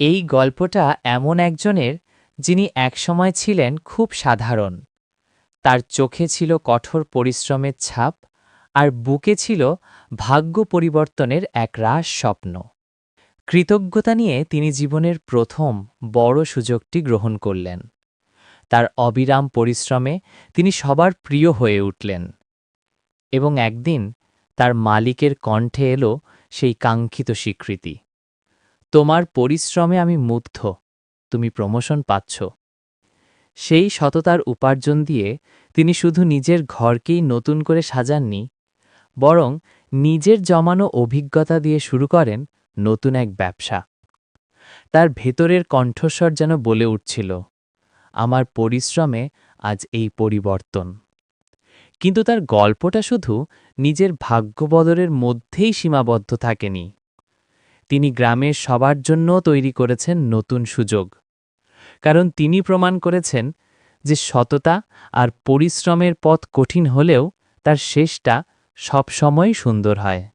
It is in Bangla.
এই গল্পটা এমন একজনের যিনি একসময় ছিলেন খুব সাধারণ। তার চোখে ছিল কঠোর পরিশ্রমের ছাপ আর বুকে ছিল ভাগ্য পরিবর্তনের এক রাস স্বপ্ন। কৃতজ্ঞতা নিয়ে তিনি জীবনের প্রথম বড় সুযোগটি গ্রহণ করলেন। তার অবিরাম পরিশ্রমে তিনি সবার প্রিয় হয়ে উঠলেন এবং একদিন তার মালিকের কণ্ঠে এলো সেই কাঙ্ক্ষিত স্বীকৃতি। তোমার পরিশ্রমে আমি মুগ্ধ। তুমি প্রমোশন পাচ্ছ। সেই সততার উপার্জন দিয়ে তিনি শুধু নিজের ঘরকেই নতুন করে সাজাননি, বরং নিজের জমানো অভিজ্ঞতা দিয়ে শুরু করেন নতুন এক ব্যবসা। তার ভেতরের কণ্ঠস্বর যেন বলে উঠছিল, আমার পরিশ্রমে আজ এই পরিবর্তন। কিন্তু তার গল্পটা শুধু নিজের ভাগ্যবদলের মধ্যেই সীমাবদ্ধ থাকেনি। তিনি গ্রামের সবার জন্য তৈরি করেছেন নতুন সুযোগ। কারণ তিনি প্রমাণ করেছেন যে সততা আর পরিশ্রমের পথ কঠিন হলেও তার শেষটা সবসময় সুন্দর হয়।